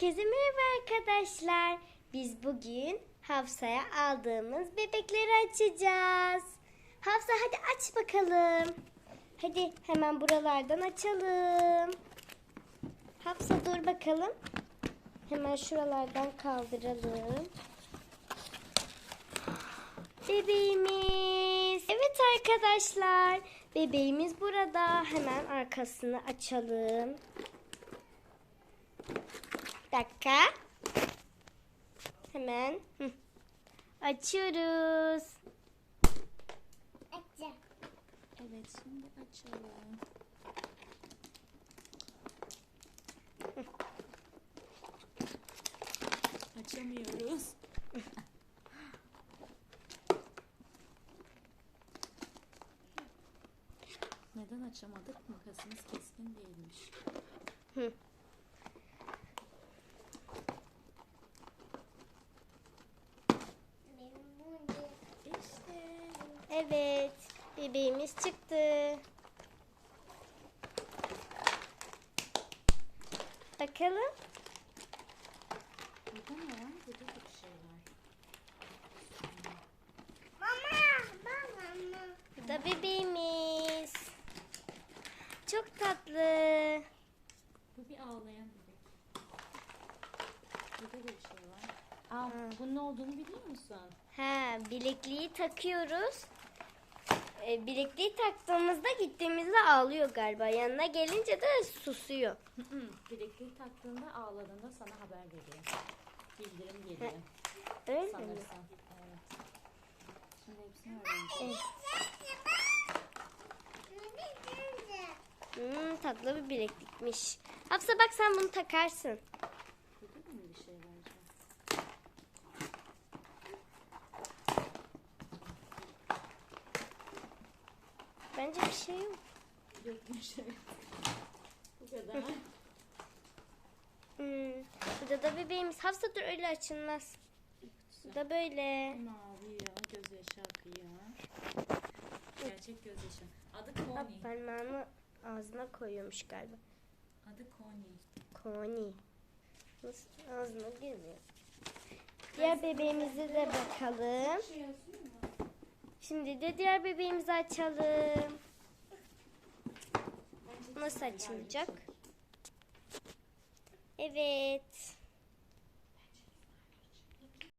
Herkese merhaba arkadaşlar. Biz bugün Hafsa'ya aldığımız bebekleri açacağız. Hafsa hadi aç bakalım. Hadi hemen buralardan açalım. Hafsa dur bakalım. Hemen şuralardan kaldıralım. Bebeğimiz. Evet arkadaşlar. Bebeğimiz burada. Hemen arkasını açalım. Dakika. Hemen hı. açıyoruz. Evet şimdi açalım. Açamıyoruz. Neden açamadık? Makasımız keskin değilmiş. Hı. Evet, bebeğimiz çıktı. Bakalım. Burada ne var? Burada da bir şey var. Bu da bebeğimiz. Çok tatlı. Bu bir ağlayan bebek. Burada da bir şey var. Aa, bunun ne olduğunu biliyor musun? Ha, bilekliği takıyoruz. E, bilekliği taktığımızda gittiğimizde ağlıyor galiba. Yanına gelince de susuyor. Bilekliği taktığında ağladığında sana haber veriyor. Bildirim geliyor. Öyle mi? Sanırsam. Evet. Şimdi hepsini. Hmm, tatlı bir bileklikmiş. Hafsa bak sen bunu takarsın. Burada da mı bir şey var acaba? Bence bir şey yok. Yok bir şey. Bu kadar. Hmm, burada da bebeğimiz. Hafsa dur öyle açılmaz. Bu da böyle. Ama ağlıyor, gözyaşı akıyor. Gerçek gözyaşı. Adı Bak Connie. parmağını ağzına koyuyormuş galiba. Adı Connie. Koni. Nasıl ağzına girmiyor. Diğer bebeğimize de bakalım. Şimdi de diğer bebeğimizi açalım. Nasıl açılacak? Evet.